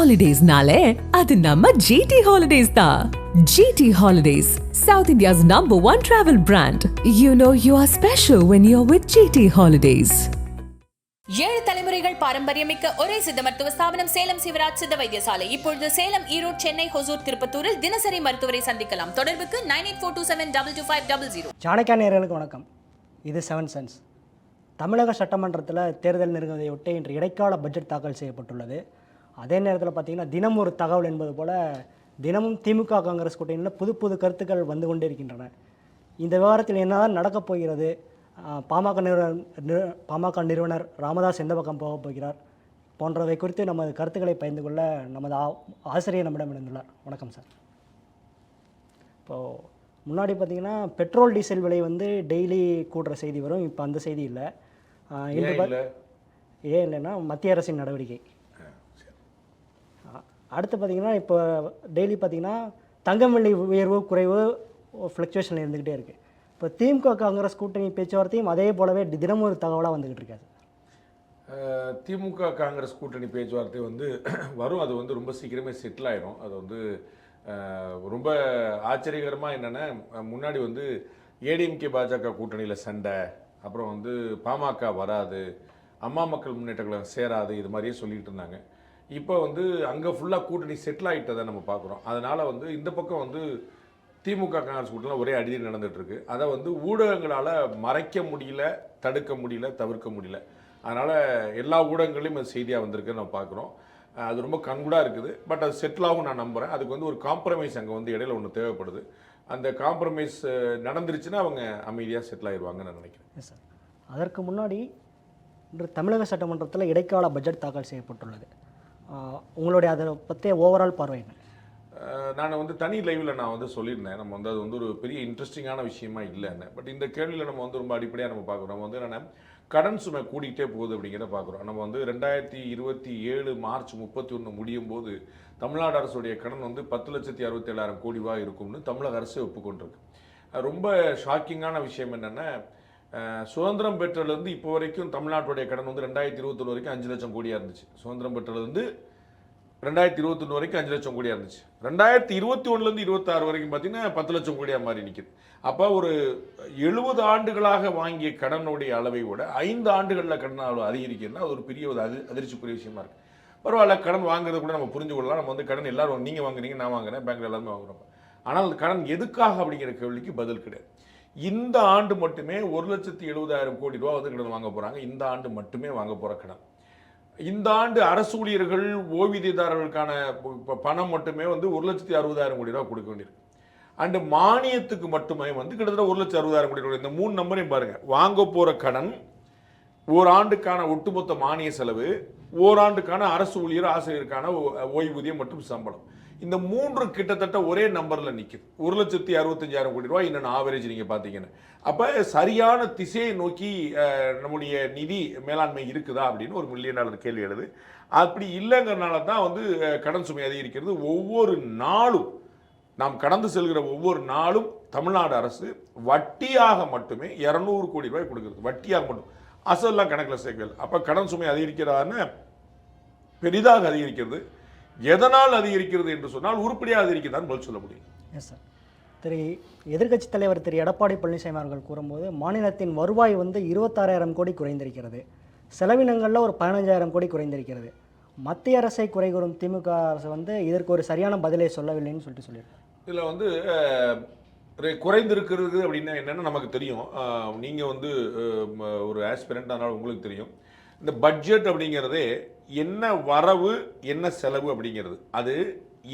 ஹாலிடேஸ்னாலே அது நம்ம ஜிடி ஹாலிடேஸ் தான் GT holidays south India's number one travel brand you know you are special when you are with GT holidays ஏழு தலைமுறைகள் பாரம்பரியமிக்க ஒரே சித்த மருத்துவ ஸ்தாபனம் சேலம் சிவராஜ் சித்த வைத்தியசாலை. இப்பொழுது சேலம் ஈரோடு சென்னை ஹொசூர் திருப்பத்தூரில் தினசரி மருத்துவரை சந்திக்கலாம். தொடர்புக்கு nine eight four two seven double two five double zero. Chanakya நேயர்களுக்கு வணக்கம். இது செவன் சென்ஸ். தமிழக சட்டமன்றத்தில் தேர்தல் நெருங்குவதையொட்டி இன்று இடைக்கால பட்ஜெட் தாக்கல் செய்யப்பட்டுள்ளது. அதே நேரத்தில் பார்த்தீங்கன்னா தினம் ஒரு தகவல் என்பது போல தினமும் திமுக காங்கிரஸ் கூட்டணியில் புது புது கருத்துக்கள் வந்து கொண்டே இருக்கின்றன. இந்த விவகாரத்தில் என்னதான் நடக்கப் போகிறது? பாமக நிறுவனர் நிறு- பாமக நிறுவனர் ராமதாஸ் எந்த பக்கம் போகப் போகிறார்? போன்றவை குறித்து நமது கருத்துக்களை பகிர்ந்து கொள்ள நமது ஆ- ஆசிரியர் நம்மிடம் இணைந்துள்ளார் வணக்கம் சார். இப்போது முன்னாடி பார்த்தீங்கன்னா பெட்ரோல் டீசல் விலை வந்து டெய்லி கூடுற செய்தி வரும். இப்போ அந்த செய்தி இல்லை? ஏன் இல்லைன்னா மத்திய அரசின் நடவடிக்கை. அடுத்து பார்த்தீங்கன்னா இப்போ டெய்லி பார்த்தீங்கன்னா தங்கம் வெள்ளி உயர்வு குறைவு ஃப்ளக்சுவேஷன் இருந்துக்கிட்டே இருக்குது இப்போ திமுக காங்கிரஸ் கூட்டணி பேச்சுவார்த்தையும் அதே போலவே தினமும் ஒரு தகவலாக வந்துக்கிட்டு இருக்காது. திமுக காங்கிரஸ் கூட்டணி பேச்சுவார்த்தை வந்து வரும். அது வந்து ரொம்ப சீக்கிரமே செட்டில் ஆயிரும். அது வந்து ரொம்ப ஆச்சரியகரமாக என்னென்னா முன்னாடி வந்து ஏடிஎம்கே பாஜக கூட்டணியில் சண்டை அப்புறம் வந்து பாமக வராது அம்மா மக்கள் முன்னேற்ற கழகம் சேராது இது மாதிரியே சொல்லிகிட்டு இருந்தாங்க. இப்போ வந்து அங்கே ஃபுல்லாக கூட்டணி செட்டில் ஆகிட்டதை நம்ம பார்க்குறோம் அதனால் வந்து இந்த பக்கம் வந்து திமுக காங்கிரஸ் கூட்டம்லாம் ஒரே அடிதடி நடந்துகிட்ருக்கு அதை வந்து ஊடகங்களால் மறைக்க முடியல தடுக்க முடியல தவிர்க்க முடியல. அதனால் எல்லா ஊடகங்களையும் அது செய்தியாக வந்திருக்குன்னு நம்ம பார்க்குறோம் அது ரொம்ப கண்கூடாக இருக்குது. பட் அது செட்டிலாகவும் நான் நம்புகிறேன் அதுக்கு வந்து ஒரு காம்ப்ரமைஸ் அங்கே வந்து இடையில ஒன்று தேவைப்படுது. அந்த காம்ப்ரமைஸ் நடந்துருச்சுன்னா அவங்க அமைதியாக செட்டில் ஆயிடுவாங்கன்னு நான் நினைக்கிறேன். சார் அதற்கு முன்னாடி இன்று தமிழக சட்டமன்றத்தில் இடைக்கால பட்ஜெட் தாக்கல் செய்யப்பட்டுள்ளது. உங்களுடைய அதை பற்றிய ஓவரால் பார்வை என்ன? நான் வந்து தனி லைவில் நான் வந்து சொல்லியிருந்தேன். நம்ம வந்து அது வந்து ஒரு பெரிய இன்ட்ரெஸ்டிங்கான விஷயமா இல்லைன்னு. பட் இந்த கேள்வியில் நம்ம வந்து ரொம்ப அடிப்படையாக நம்ம பார்க்குறோம். நம்ம வந்து என்னென்னா கடன் சுமை கூடிக்கிட்டே போகுது அப்படிங்கிறத பார்க்குறோம். நம்ம வந்து ரெண்டாயிரத்தி இருபத்தி ஏழு மார்ச் முப்பத்தி ஒன்று முடியும் போது தமிழ்நாடு அரசுடைய கடன் வந்து பத்து லட்சத்தி அறுபத்தேழாயிரம் கோடி ரூபாய் இருக்கும்னு தமிழக அரசு ஒப்புக்கொண்டிருக்கு. ரொம்ப ஷாக்கிங்கான விஷயம் என்னென்னா சுதந்திரம் பெற்றதுலேருந்து இப்போ வரைக்கும் தமிழ்நாட்டுடைய கடன் வந்து ரெண்டாயிரத்தி இருபத்தொன்று வரைக்கும் அஞ்சு லட்சம் கோடியாக இருந்துச்சு. சுதந்திரம் பெற்றதுலேருந்து ரெண்டாயிரத்தி இருபத்தொன்று வரைக்கும் அஞ்சு லட்சம் கோடியாக இருந்துச்சு. ரெண்டாயிரத்தி இருபத்தி ஒன்றுலேருந்து இருபத்தாறு வரைக்கும் பார்த்தீங்கன்னா பத்து லட்சம் கோடியாக மாறி நிற்கிது அப்போ ஒரு எழுபது ஆண்டுகளாக வாங்கிய கடனுடைய அளவை விட ஐந்து ஆண்டுகளில் கடன் அளவு அதிகரிக்கிறதுனா அது ஒரு பெரிய ஒரு அதி அதிர்ச்சிக்குரிய விஷயமா இருக்குது பரவாயில்ல கடன் வாங்குறது கூட நம்ம புரிஞ்சு கொள்ளலாம். நம்ம வந்து கடன் எல்லாரும் நீங்கள் வாங்குறீங்க நான் வாங்குறேன் பேங்க்ல எல்லாருமே வாங்குறோம். ஆனால் அந்த கடன் எதுக்காக அப்படிங்கிற கேள்விக்கு பதில் கிடையாது. இந்த ஆண்டு மட்டுமே ஒரு லட்சத்தி எழுபதாயிரம் கோடி ரூபா வந்து கடன் வாங்க போகிறாங்க இந்த ஆண்டு மட்டுமே வாங்க போகிற கடன். இந்த ஆண்டு அரசு ஊழியர்கள் ஓய்வூதியதாரர்களுக்கான பணம் மட்டுமே வந்து ஒரு லட்சத்தி அறுபதாயிரம் கோடி ரூபா கொடுக்க வேண்டியிருக்கு. அண்டு மானியத்துக்கு மட்டுமே வந்து கிட்டத்தட்ட ஒரு லட்சம் அறுபதாயிரம் கோடி ரூபாய் இந்த மூணு நம்பரையும் பாருங்க. வாங்க போகிற கடன் ஓராண்டுக்கான ஒட்டுமொத்த மானிய செலவு ஓராண்டுக்கான அரசு ஊழியர் ஆசிரியருக்கான ஓ- ஓய்வூதியம் மற்றும் சம்பளம். இந்த மூன்று கிட்டத்தட்ட ஒரே நம்பரில் நிற்குது ஒரு லட்சத்தி அறுபத்தஞ்சாயிரம் கோடி ரூபாய் இன்னும் ஆவரேஜ் நீங்கள் பார்த்தீங்கன்னா அப்போ சரியான திசையை நோக்கி நம்முடைய நிதி மேலாண்மை இருக்குதா அப்படின்னு ஒரு மில்லியன் டாலர் கேள்வி எழுது. அப்படி இல்லைங்கிறனால தான் வந்து கடன் சுமை அதிகரிக்கிறது. ஒவ்வொரு நாளும் நாம் கடந்து செல்கிற ஒவ்வொரு நாளும் தமிழ்நாடு அரசு வட்டியாக மட்டுமே இரநூறு கோடி ரூபாய் கொடுக்குறது. வட்டியாக மட்டும். அசல்லாம் கணக்கில் சேர்க்கல. அப்போ கடன் சுமை அதிகரிக்கிறதான பெரிதாக அதிகரிக்கிறது. எதனால் அதிகரிக்கிறது என்று சொன்னால் உருப்படியாக அதிகரிக்கிறதான் பதில் சொல்ல முடியும். எஸ் சார் திரு எதிர்க்கட்சித் தலைவர் திரு எடப்பாடி பழனிசாமி அவர்கள் கூறும்போது மாநிலத்தின் வருவாய் வந்து இருபத்தாறாயிரம் கோடி குறைந்திருக்கிறது. செலவினங்களில் ஒரு பதினஞ்சாயிரம் கோடி குறைந்திருக்கிறது. மத்திய அரசை குறை கூறும் திமுக அரசு வந்து இதற்கு ஒரு சரியான பதிலை சொல்லவில்லைன்னு சொல்லிட்டு சொல்லியிருக்காங்க. இதில் வந்து குறைந்திருக்கிறது அப்படின்னா என்னன்னு நமக்கு தெரியும். அஹ், நீங்க வந்து ஒரு ஆஸ்பிரண்ட் அதனால உங்களுக்கு தெரியும். இந்த பட்ஜெட் அப்படிங்கிறதே என்ன வரவு என்ன செலவு அப்படிங்கிறது. அது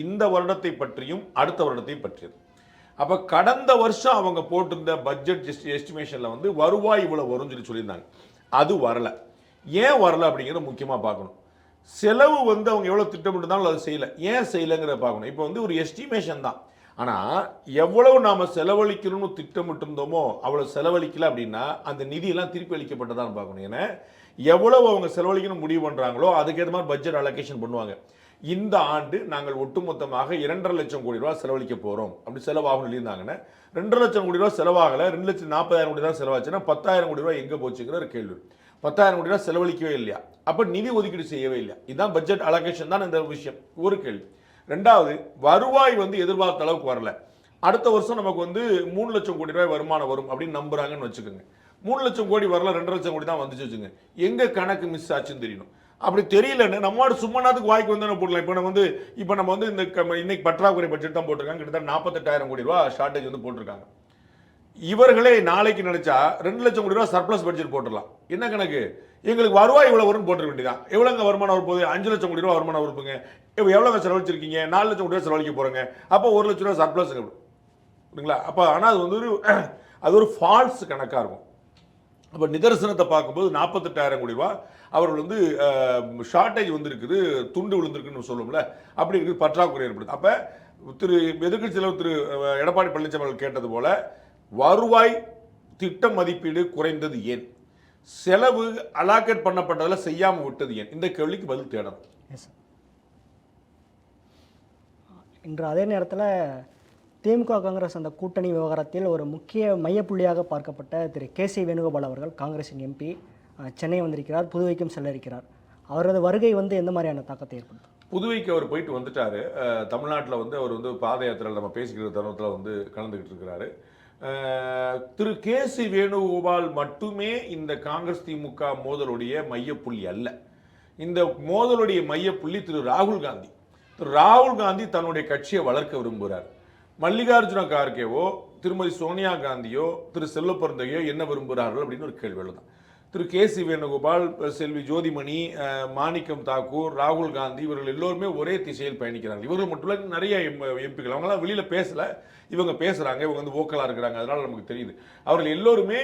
இந்த வருடத்தை பற்றியும் அடுத்த வருடத்தை பற்றியது. அப்போ கடந்த வருஷம் அவங்க போட்டிருந்த பட்ஜெட் எஸ்டிமேஷனில் வந்து வருவாய் இவ்வளோ வரும்னு சொல்லி சொல்லியிருந்தாங்க. அது வரலை. ஏன் வரல அப்படிங்கிறத முக்கியமாக பார்க்கணும். செலவு வந்து அவங்க எவ்வளோ திட்டமிட்டிருந்தாலும் அது செய்யலை. ஏன் செய்யலைங்கிறத பார்க்கணும். இப்போ வந்து ஒரு எஸ்டிமேஷன் தான். ஆனால் எவ்வளவு நாம் செலவழிக்கணும்னு திட்டமிட்டிருந்தோமோ அவ்வளோ செலவழிக்கல அப்படின்னா அந்த நிதியெல்லாம் திருப்பி அளிக்கப்பட்டதான்னு பார்க்கணும். ஏன்னா எவ்வளவு அவங்க செலவழிக்கணும் முடிவு பண்ணுறாங்களோ அதுக்கேற்ற மாதிரி பட்ஜெட் அலோகேஷன் பண்ணுவாங்க. இந்த ஆண்டு நாங்கள் ஒட்டுமொத்தமாக இரண்டரை லட்சம் கோடி ரூபா செலவழிக்க போகிறோம் அப்படி செலவாகும் எழுதியிருந்தாங்கன்னா. ரெண்டு லட்சம் கோடி ரூபா செலவாகலை ரெண்டு லட்சம் நாற்பதாயிரம் கோடி தான் செலவாச்சுன்னா பத்தாயிரம் கோடி ரூபாய் எங்கே போச்சுங்கிற ஒரு கேள்வி. பத்தாயிரம் கோடி ரூபா செலவழிக்கவே இல்லையா? அப்போ நிதி ஒதுக்கீடு செய்யவே இல்லையா? இதுதான் பட்ஜெட் அலோகேஷன் தான் இந்த விஷயம். ஒரு கேள்வி. ரெண்டாவது வருவாய் வந்து எதிர்பார்த்த அளவுக்கு வரல. அடுத்த வருஷம் நமக்கு வந்து மூணு லட்சம் கோடி ரூபாய் வருமானம் வரும் அப்படின்னு நம்புறாங்கன்னு வச்சுக்கோங்க. மூணு லட்சம் கோடி வரல ரெண்டு லட்சம் கோடி தான் வந்துச்சு வச்சுங்க. எங்கே கணக்கு மிஸ் ஆச்சுன்னு தெரியணும். அப்படி தெரியலன்னு நம்மளோட சும்மானாத்துக்கு வாய்க்கு வந்து போடலாம். இப்போ நம்ம வந்து இப்போ நம்ம வந்து இந்த க- இன்னைக்கு பற்றாக்குறை பட்ஜெட் தான் போட்டிருக்காங்க. கிட்டத்தட்ட நாற்பத்தெட்டாயிரம் கோடி ரூபா ஷார்டேஜ் வந்து போட்டிருக்காங்க. இவர்களே நாளைக்கு நினைச்சா ரெண்டு லட்சம் கோடி ரூபா சர்ப்ளஸ் பட்ஜெட் போட்டுடலாம். என்ன கணக்கு? எங்களுக்கு வருவாய் இவ்வளோ வரும்னு போட்டுற வேண்டியதான் எவ்வளோங்க வருமானம் வரப்போகுது அஞ்சு லட்சம் கோடி ரூபா வருமானம் வருப்புங்க இப்போ எவ்வளோங்க செலவழிச்சிருக்கீங்க? நாலு லட்சம் கோடி ரூபா செலவழிக்க போறீங்க. அப்போ ஒரு லட்சம் ரூபா சர்ப்ளஸ் அப்போ ஆனால் அது வந்து ஒரு அது ஒரு ஃபால்ஸ் கணக்காக இருக்கும். அப்போ நிதர்சனத்தை பார்க்கும்போது நாற்பத்தெட்டாயிரம் கோடி ரூபா. அவர்கள் வந்து ஷார்ட்டேஜ் வந்திருக்குது துண்டு விழுந்திருக்குன்னு சொல்லுவோம்ல அப்படி இருக்குது பற்றாக்குறை ஏற்படுது. அப்போ திரு எதிர்கட்சி தலைவர் திரு எடப்பாடி பழனிசாமி அவர்கள் கேட்டது போல வருவாய் திட்ட மதிப்பீடு குறைந்தது ஏன்? செலவு அலாக்கேட் பண்ணப்பட்டதில் செய்யாமல் விட்டது ஏன்? இந்த கேள்விக்கு பதில் தேடணும். இன்று அதே நேரத்தில் திமுக காங்கிரஸ் அந்த கூட்டணி விவகாரத்தில் ஒரு முக்கிய மையப்புள்ளியாக பார்க்கப்பட்ட திரு கே சி வேணுகோபால் அவர்கள் காங்கிரஸின் எம்பி சென்னை வந்திருக்கிறார் புதுவைக்கும் செல்ல இருக்கிறார் அவரது வருகை வந்து எந்த மாதிரியான தாக்கத்தை ஏற்படுத்தும்? புதுவைக்கு அவர் போயிட்டு வந்துட்டாரு. தமிழ்நாட்டில் வந்து அவர் வந்து பாத யாத்திரையில் நம்ம பேசிக்கிற தருணத்தில் வந்து கலந்துக்கிட்டு இருக்கிறாரு. திரு கே சி வேணுகோபால் மட்டுமே இந்த காங்கிரஸ் திமுக மோதலுடைய மையப்புள்ளி அல்ல. இந்த மோதலுடைய மையப்புள்ளி திரு ராகுல் காந்தி. திரு ராகுல் காந்தி தன்னுடைய கட்சியை வளர்க்க விரும்புகிறார் மல்லிகார்ஜுன கார்கேவோ திருமதி சோனியா காந்தியோ திரு செல்வப்பெருந்தையோ என்ன விரும்புகிறார்கள் அப்படின்னு ஒரு கேள்வி எழுதான் திரு கே சி வேணுகோபால் செல்வி ஜோதிமணி மாணிக்கம் தாக்கூர் ராகுல் காந்தி இவர்கள் எல்லோருமே ஒரே திசையில் பயணிக்கிறாங்க. இவர்கள் மட்டும் இல்லை நிறைய எம்பிக்கள். அவங்களாம் வெளியில் பேசல. இவங்க பேசுகிறாங்க இவங்க வந்து ஓக்கலாக இருக்கிறாங்க. அதனால் நமக்கு தெரியுது. அவர்கள் எல்லோருமே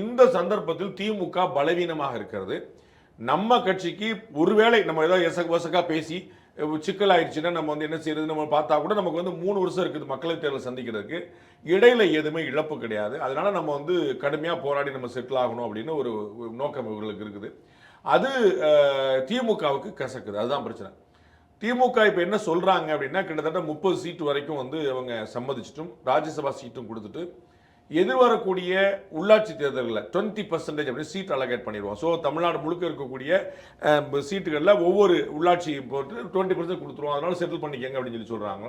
இந்த சந்தர்ப்பத்தில் திமுக பலவீனமாக இருக்கிறது. நம்ம கட்சிக்கு ஒருவேளை நம்ம ஏதாவது எசக் வசக்காக பேசி சிக்கல் ஆயிடுச்சுன்னா நம்ம வந்து என்ன செய்யறது? நம்ம பார்த்தா கூட நமக்கு வந்து மூணு வருஷம் இருக்குது மக்களவைத் தேர்தல் சந்திக்கிறதுக்கு. இடையில எதுவுமே இழப்பு கிடையாது. அதனால நம்ம வந்து கடுமையாக போராடி நம்ம செட்டில் ஆகணும் அப்படின்னு ஒரு நோக்கம் இவர்களுக்கு இருக்குது. அது திமுகவுக்கு கசக்குது. அதுதான் பிரச்சனை. திமுக இப்போ என்ன சொல்கிறாங்க அப்படின்னா கிட்டத்தட்ட முப்பது சீட்டு வரைக்கும் வந்து அவங்க சம்மதிச்சிட்டும் ராஜ்யசபா சீட்டும் கொடுத்துட்டு எதிர்வரக்கூடிய உள்ளாட்சி தேர்தலில் டுவெண்ட்டி பர்சன்டேஜ் அப்படின்னு சீட் அலகேட் பண்ணிடுவோம். ஸோ தமிழ்நாடு முழுக்க இருக்கக்கூடிய சீட்டுகளில் ஒவ்வொரு உள்ளாட்சி போட்டு டுவெண்ட்டி பர்சன்ட் கொடுத்துருவோம். அதனால செட்டில் பண்ணிக்கங்க அப்படின்னு சொல்லி சொல்கிறாங்க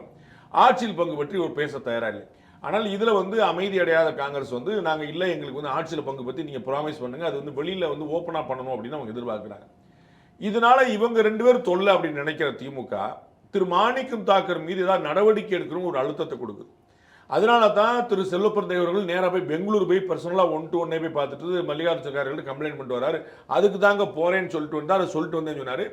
ஆட்சியில் பங்கு பற்றி ஒரு பேச தயாராக இல்லை. ஆனால் இதில் வந்து அமைதி அடையாத காங்கிரஸ் வந்து நாங்கள் இல்லை எங்களுக்கு வந்து ஆட்சியில் பங்கு பற்றி நீங்கள் ப்ராமிஸ் பண்ணுங்கள் அது வந்து வெளியில் வந்து ஓப்பனாக பண்ணணும் அப்படின்னு அவங்க எதிர்பார்க்குறாங்க. இதனால இவங்க ரெண்டு பேரும் தொல்லை அப்படின்னு நினைக்கிற திமுக திரு மாணிக்கம் தாக்கர் மீது ஏதாவது நடவடிக்கை எடுக்கணும் ஒரு அழுத்தத்தை கொடுக்குது. அதனால தான் திரு செல்வப்பிரந்தை தேவர்கள் நேராக போய் பெங்களூர் போய் பர்சனலாக ஒன் டு ஒன்னே போய் பார்த்துட்டு மல்லிகார்ஜுனக்காரர்கள் கம்ப்ளைண்ட் பண்ணிட்டு வராரு. அதுக்கு தாங்க போகிறேன்னு சொல்லிட்டு வந்தார் அதை சொல்லிட்டு வந்தேன்னு சொன்னார்.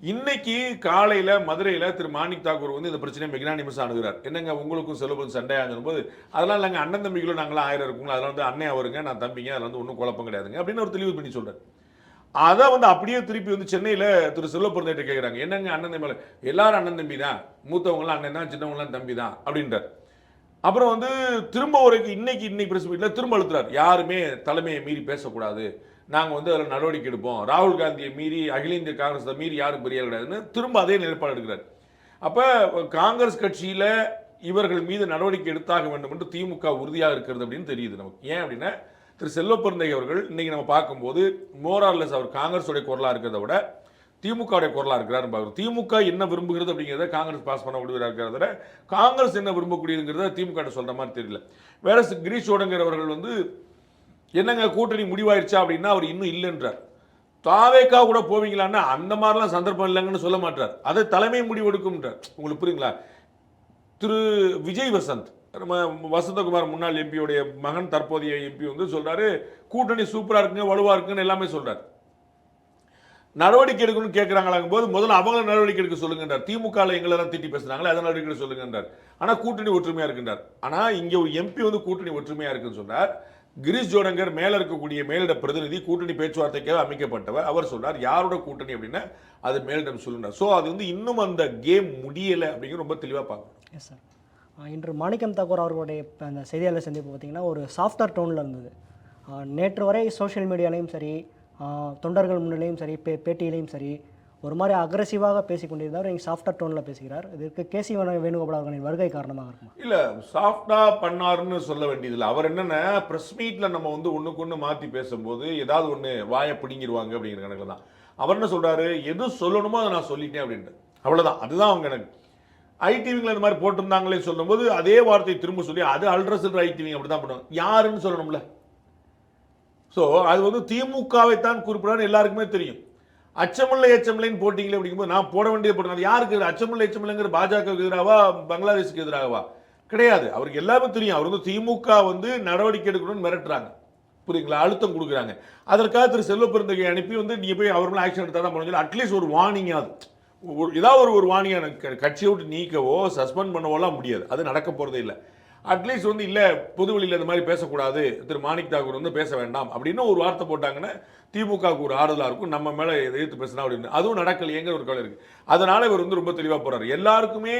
இன்னைக்கு காலையில் மதுரையில் திரு மாணிக் தாக்கூர் வந்து இந்த பிரச்சனையை மெக்னானிமஸ் அணுகிறார் என்னங்க உங்களுக்கும் செல்வப்பன் சண்டையாகும் போது அதெல்லாம் இல்லைங்க அண்ணன் தம்பிகளும் நாங்களாம் ஆயிரம் இருக்குங்களா? அதெல்லாம் வந்து அண்ணன் அவருங்க நான் தம்பிங்க அதில் வந்து ஒன்றும் குழப்பம் கிடையாதுங்க அப்படின்னு ஒரு தெளிவு பண்ணி சொல்கிறார் அதை வந்து அப்படியே திருப்பி வந்து சென்னையில் திரு செல்வப்பிரந்தைட்ட கேட்குறாங்க என்னங்க அண்ணன் தம்பி எல்லாரும் அண்ணன் தம்பி தான் மூத்தவங்களாம் அண்ணன் தான் சின்னவங்களாம் தம்பி தான் அப்படின்றார். அப்புறம் வந்து திரும்ப ஒரு இன்னைக்கு இன்னைக்கு பிரஸ் மீட்ல திரும்ப அழுத்துறார். யாருமே தலைமையை மீறி பேசக்கூடாது. நாங்கள் வந்து அதில் நடவடிக்கை எடுப்போம். ராகுல் காந்தியை மீறி அகில இந்திய காங்கிரஸை மீறி யாரும் பெரிய கிடையாதுன்னு திரும்ப அதே நிலைப்பாடு எடுக்கிறார். அப்போ காங்கிரஸ் கட்சியில் இவர்கள் மீது நடவடிக்கை எடுத்தாக வேண்டும் என்று திமுக உறுதியாக இருக்கிறது அப்படின்னு தெரியுது நமக்கு. ஏன் அப்படின்னா திரு செல்வப்பிரந்தை அவர்கள் இன்னைக்கு நம்ம பார்க்கும்போது மோரார்லெஸ் அவர் காங்கிரஸுடைய குரலாக இருக்கிறத விட திமுகவுடைய குரலாக இருக்கிறார் பார்க்குறோம் திமுக என்ன விரும்புகிறது அப்படிங்கிறத காங்கிரஸ் பாஸ் பண்ண முடிவதாக இருக்கிறத விட காங்கிரஸ் என்ன விரும்பக்கூடியதுங்கிறத திமுக சொல்கிற மாதிரி தெரியல. வேற கிரீஷ் ஓடங்கிறவர்கள் வந்து என்னங்க கூட்டணி முடிவாயிருச்சா அப்படின்னா அவர் இன்னும் இல்லைன்றார். தாவேக்கா கூட போவீங்களான்னா அந்த மாதிரிலாம் சந்தர்ப்பம் இல்லைங்கன்னு சொல்ல மாட்டார். அதை தலைமை முடிவெடுக்கும்ன்றார். உங்களுக்கு புரியுங்களா? திரு விஜய் வசந்த் நம்ம வசந்தகுமார் முன்னாள் எம்பியோடைய மகன் தற்போதைய எம்பி வந்து சொல்கிறாரு கூட்டணி சூப்பராக இருக்குங்க வலுவாக இருக்குன்னு எல்லாமே சொல்கிறார் நடவடிக்கை எடுக்கணும்னு கேட்குறாங்களாங்க போது முதல்ல அவங்கள நடவடிக்கை எடுக்க சொல்லுங்கன்றார். திமுக எங்களை எல்லாம் திட்டி பேசுகிறாங்களே அதை நடவடிக்கை சொல்லுங்கன்றார். ஆனால் கூட்டணி ஒற்றுமையாக இருக்கின்றார். ஆனால் இங்கே ஒரு எம்பி வந்து கூட்டணி ஒற்றுமையாக இருக்குன்னு சொன்னார் கிரீஷ் ஜோடங்கர் மேலே இருக்கக்கூடிய மேலிட பிரதிநிதி கூட்டணி பேச்சுவார்த்தைக்காக அமைக்கப்பட்டவர். அவர் சொன்னார் யாரோட கூட்டணி அப்படின்னா அது மேலிடம் சொல்லுனார் ஸோ அது வந்து இன்னும் அந்த கேம் முடியலை அப்படிங்கிற ரொம்ப தெளிவாக பார்க்கணும். எஸ் சார் இன்று மாணிக்கம் தாக்கூர் அவர்களுடைய அந்த செய்தியாளர் சந்திப்பு பார்த்தீங்கன்னா ஒரு சாஃப்ட்வேர் டோனில் இருந்தது. நேற்று வரை சோஷியல் மீடியாலையும் சரி தொண்டர்கள் முன்னிலையும் சரி பே பேட்டியிலையும் சரி ஒரு மாதிரி அக்ரஸிவாக பேசிக்கொண்டிருந்தார். நீங்கள் சாஃப்டாக டோனில் பேசுகிறார் இதற்கு கேசி வேணுகோபால் அவர்களின் வருகை காரணமாக இருக்குமா? இல்லை சாஃப்டாக பண்ணாருன்னு சொல்ல வேண்டியதில்லை. அவர் என்னென்ன ப்ரெஸ் மீட்டில் நம்ம வந்து ஒன்றுக்கு ஒன்று மாற்றி பேசும்போது ஏதாவது ஒன்று வாயை பிடிங்கிருவாங்க அப்படிங்கிற கணக்கில் தான். அவர் என்ன சொல்கிறாரு எது சொல்லணுமோ அதை நான் சொல்லிட்டேன் அப்படின்ட்டு. அவ்வளோதான் அதுதான் அவங்க எனக்கு ஐடிவிங்கில் இந்த மாதிரி போட்டிருந்தாங்களே சொல்லும்போது அதே வார்த்தையை திரும்ப சொல்லி அது அல்ட்ரஸல் ஐடிவிங் அப்படி தான் பண்ணுவாங்க. யாருன்னு சொல்லணும்ல? ஸோ அது வந்து திமுகவை தான் குறிப்பிடான்னு எல்லாருக்குமே தெரியும். அச்சமில்லை எச்சமில்லைன்னு போட்டிங்களே அப்படிங்கும்போது நான் போட வேண்டிய போட்டேன். அது யாருக்கு அச்சமில்லை எச்சமில்லைங்கிற பாஜகவுக்கு எதிராகவா பங்களாதேஷுக்கு எதிராகவா கிடையாது. அவருக்கு எல்லாமே தெரியும். அவர் வந்து திமுக வந்து நடவடிக்கை எடுக்கணும்னு மிரட்டுறாங்க. புரியுங்களா அழுத்தம் கொடுக்குறாங்க. அதற்காக திரு செல்வப்பெருந்தகை அனுப்பி வந்து நீங்கள் போய் அவர் மேலே ஆக்ஷன் எடுத்தால் தான் பண்ணணும் அட்லீஸ்ட் ஒரு வார்னிங்காவது ஒரு ஏதாவது ஒரு ஒரு வார்னிங் கட்சியை விட்டு நீக்கவோ சஸ்பெண்ட் பண்ணவோலாம் முடியாது. அது நடக்க போகிறதே இல்லை. அட்லீஸ்ட் வந்து இல்லை பொதுவெளியில் இந்த மாதிரி பேசக்கூடாது. திரு மாணிக் தாக்கூர் வந்து பேச வேண்டாம் அப்படின்னு ஒரு வார்த்தை போட்டாங்கன்னா திமுகவுக்கு ஒரு ஆறுதலாக இருக்கும். நம்ம மேலே எதிர்த்து பேசினா அப்படின்னு அதுவும் நடக்கலையேங்கிற ஒரு கவலை இருக்குது அதனால் இவர் வந்து ரொம்ப தெளிவாக போகிறார் எல்லாருக்குமே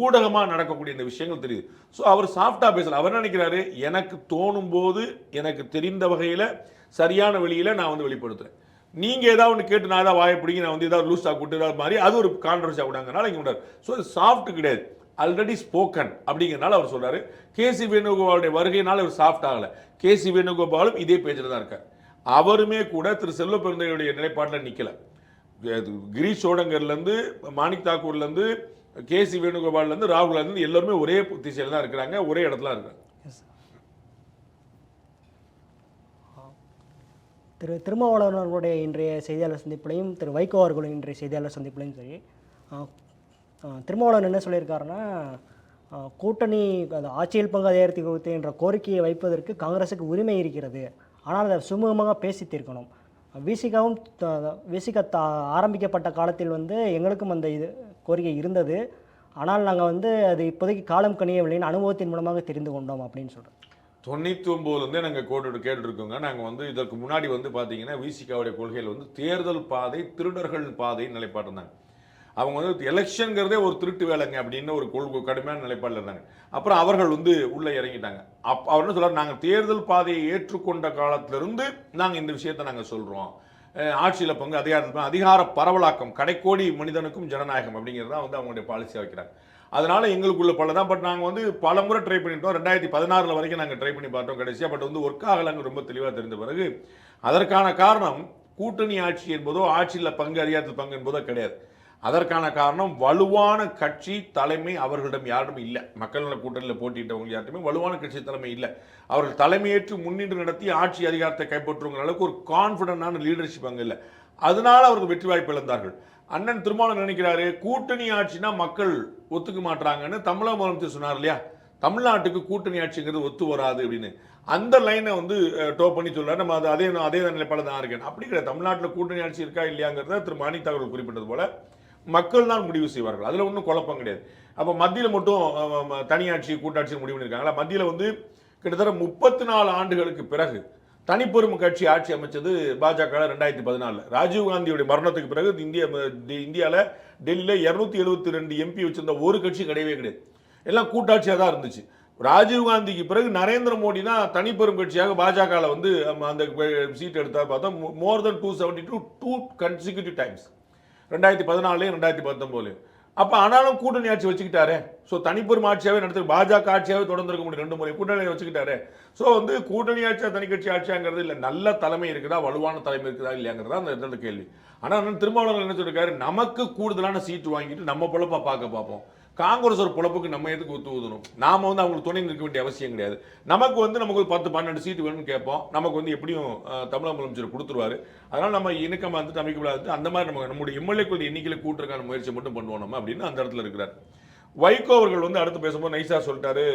ஊடகமாக நடக்கக்கூடிய இந்த விஷயங்கள் தெரியுது. ஸோ அவர் சாஃப்டாக பேசல. அவர் நினைக்கிறாரு? எனக்கு தோணும் போது எனக்கு தெரிந்த வகையில் சரியான வழியில் நான் வந்து வெளிப்படுத்துகிறேன் நீங்கள் ஏதாவது ஒன்று கேட்டு நான் ஏதாவது வாயை பிடிங்கி நான் வந்து ஏதாவது லூஸாக கூட்டு ஏதாவது மாதிரி அது ஒரு கான்ட்ரவர்சியாக கூடாங்கனால இங்கே விடாரு ஸோ சாஃப்ட் கிடையாது. ஆல்ரெடி ஸ்போக்கன் அப்படிங்கிறனால அவர் சொல்கிறாரு கேசி வேணுகோபாலுடைய வருகையினால அவர் சாஃப்ட் ஆகலை. கேசி வேணுகோபாலும் இதே பேஜில் தான் இருக்கார். அவருமே கூட திரு செல்வ பெருந்தையுடைய நிலைப்பாட்டில் நிற்கலை கிரீஷ் சோடங்கர்லேருந்து மாணிக் தாக்கூர்லேருந்து கேசி வேணுகோபால்லேருந்து ராகுல்லேருந்து எல்லாருமே ஒரே திசையில் தான் இருக்கிறாங்க. ஒரே இடத்துல இருக்கிறாங்க திரு திருமாவளவன் அவர்களுடைய இன்றைய செய்தியாளர் சந்திப்பிலையும் திரு வைகோ அவர்களின் இன்றைய செய்தியாளர் சந்திப்பிலையும் சரி திருமாவளவன் என்ன சொல்லியிருக்காருன்னா கூட்டணி அந்த ஆட்சியில் பங்கு அதிகாரத்தை குறித்து என்ற கோரிக்கையை வைப்பதற்கு காங்கிரஸுக்கு உரிமை இருக்கிறது. ஆனால் அதை சுமூகமாக பேசி தீர்க்கணும். விசிகாவும் விசிக தா ஆரம்பிக்கப்பட்ட காலத்தில் வந்து எங்களுக்கும் அந்த இது கோரிக்கை இருந்தது. ஆனால் நாங்கள் வந்து அது இப்போதைக்கு காலம் கணியவில்லைன்னு அனுபவத்தின் மூலமாக தெரிந்து கொண்டோம் அப்படின்னு சொல்கிறோம் தொண்ணூற்றி ஒம்போதுலேருந்தே நாங்கள் கோட்டு கேட்டுருக்கோங்க நாங்கள் வந்து இதற்கு முன்னாடி வந்து பார்த்தீங்கன்னா விசிகாவுடைய கொள்கையில் வந்து தேர்தல் பாதை திருடர்கள் பாதை நிலைப்பாடு இருந்தாங்க அவங்க வந்து எலெக்ஷனுங்கிறதே ஒரு திருட்டு வேலைங்க அப்படின்னு ஒரு கொள்கை கடுமையான நிலைப்பாடில் இருந்தாங்க. அப்புறம் அவர்கள் வந்து உள்ளே இறங்கிட்டாங்க. அப் அவர் என்ன சொல்றாரு? நாங்கள் தேர்தல் பாதையை ஏற்றுக்கொண்ட காலத்திலிருந்து நாங்கள் இந்த விஷயத்தை நாங்கள் சொல்கிறோம் ஆட்சியில் பங்கு அதிகாரத்தில் அதிகார பரவலாக்கம் கடைக்கோடி மனிதனுக்கும் ஜனநாயகம் அப்படிங்கிறது தான் வந்து அவங்களுடைய பாலிசியாக வைக்கிறாங்க. அதனால் எங்களுக்குள்ள பல தான் பட் நாங்கள் வந்து பல முறை ட்ரை பண்ணிட்டோம். ரெண்டாயிரத்தி பதினாறில் வரைக்கும் நாங்கள் ட்ரை பண்ணி பார்த்தோம் கடைசியாக பட் வந்து ஒர்க் ஆகலைங்க ரொம்ப தெளிவாக தெரிந்த பிறகு அதற்கான காரணம் கூட்டணி ஆட்சி என்பதோ ஆட்சியில் பங்கு அதிகாரத்தில் பங்கு என்பதோ கிடையாது. அதற்கான காரணம் வலுவான கட்சி தலைமை அவர்களிடம் யாரும் இல்லை. மக்கள் நல கூட்டணியில் போட்டியிட்டவங்க யார்ட்டுமே வலுவான கட்சி தலைமை இல்லை. அவர்கள் தலைமையேற்று முன்னின்று நடத்தி ஆட்சி அதிகாரத்தை கைப்பற்றுங்கிற அளவுக்கு ஒரு கான்ஃபிடண்டான லீடர்ஷிப் அங்கே இல்லை. அதனால் அவர்கள் வெற்றி வாய்ப்பு இழந்தார்கள். அண்ணன் திருமாவளவன் நினைக்கிறாரு கூட்டணி ஆட்சினா மக்கள் ஒத்துக்க மாட்டாங்கன்னு தமிழக முதலமைச்சர் சொன்னார் இல்லையா? தமிழ்நாட்டுக்கு கூட்டணி ஆட்சிங்கிறது ஒத்து வராது அப்படின்னு. அந்த லைனை வந்து டோ பண்ணி சொல்றாரு. நம்ம அது அதே அதே நிலைப்பாடு தான் இருக்கேன். அப்படி கிடையாது. தமிழ்நாட்டில் கூட்டணி ஆட்சி இருக்கா இல்லையாங்கிறத திரு. மாணிக் அவர்கள் குறிப்பிட்டது போல மக்கள் தான் முடிவு செய்வார்கள். அதில் ஒன்றும் குழப்பம் கிடையாது. அப்போ மத்தியில் மட்டும் தனியாட்சி கூட்டாட்சி முடிவு பண்ணியிருக்காங்களா மத்தியில் வந்து கிட்டத்தட்ட முப்பத்தி நாலு ஆண்டுகளுக்கு பிறகு தனிப்பெரும் கட்சி ஆட்சி அமைச்சது பாஜக ரெண்டாயிரத்தி பதினாலில். ராஜீவ்காந்தியுடைய மரணத்துக்கு பிறகு இந்திய இந்தியாவில் டெல்லியில் இரநூத்தி எழுபத்தி ரெண்டு எம்பி வச்சிருந்த ஒரு கட்சி கிடையவே கிடையாது. எல்லாம் கூட்டாட்சியாக தான் இருந்துச்சு. ராஜீவ்காந்திக்கு பிறகு நரேந்திர மோடி தான் தனிப்பெரும் கட்சியாக பாஜகவில் வந்து அந்த சீட் எடுத்தால் பார்த்தா more than two seventy two two consecutive times ரெண்டாயிரத்தி பதினாலுலையும் ரெண்டாயிரத்தி பத்தொம்போதுலையும் அப்போ ஆனாலும் கூட்டணி ஆட்சி வச்சுக்கிட்டாரு. ஸோ தனிப்பெரும் ஆட்சியாகவே நடத்து பாஜக ஆட்சியாகவே தொடர்ந்து இருக்க முடியும் ரெண்டு முறை கூட்டணி வச்சுக்கிட்டாரு. ஸோ வந்து கூட்டணி ஆட்சியாக தனிக்கட்சி ஆட்சியாங்கிறது இல்லை நல்ல தலைமை இருக்குதா வலுவான தலைமை இருக்குதா இல்லையாங்கிறதா அந்த இடத்துல கேள்வி. ஆனால் அண்ணன் திருமாவளவன் என்ன சொல்லியிருக்காரு நமக்கு கூடுதலான சீட்டு வாங்கிட்டு நம்ம பொழப்பா பார்க்க பார்ப்போம். காங்கிரஸ் ஒரு பொழப்புக்கு நம்ம எதுக்கு ஒத்து ஊதணும்? நாம வந்து அவங்களுக்கு துணை நிற்க வேண்டிய அவசியம் கிடையாது. நமக்கு வந்து நமக்கு ஒரு பத்து பன்னெண்டு சீட்டு வேணும்னு கேட்போம். நமக்கு வந்து எப்படியும் தமிழக முதலமைச்சர் கொடுத்துருவாரு. அதனால் நம்ம இணக்கமாக வந்து அமைக்கப்படாது. அந்த மாதிரி நம்ம நம்முடைய எம்எல்ஏக்களுடைய எண்ணிக்கையில் கூட்டுறதுக்கான முயற்சி மட்டும் பண்ணுவோம் நம்ம அப்படின்னு அந்த இடத்துல இருக்கிறார். வைகோ அவர்கள் வந்து அடுத்து பேசும்போது நைசா சொல்லிட்டாரு.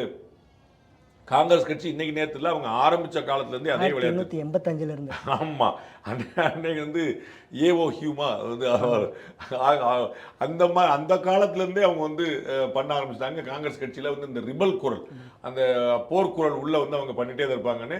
காங்கிரஸ் கட்சி இன்னைக்கு நேரத்தில் அவங்க ஆரம்பிச்ச காலத்துல இருந்தே அதே விளையாட்டு. எண்பத்தஞ்சில் இருந்து ஆமா. அன்னை- அன்னைக்கு வந்து ஏஓ ஹியூமா வந்து அந்த மாதிரி அந்த காலத்துல இருந்தே அவங்க வந்து பண்ண ஆரம்பிச்சிட்டாங்க. காங்கிரஸ் கட்சியில வந்து இந்த ரிபல் குரல் அந்த போர்க்குரல் உள்ள வந்து அவங்க பண்ணிட்டே தான் இருப்பாங்கன்னு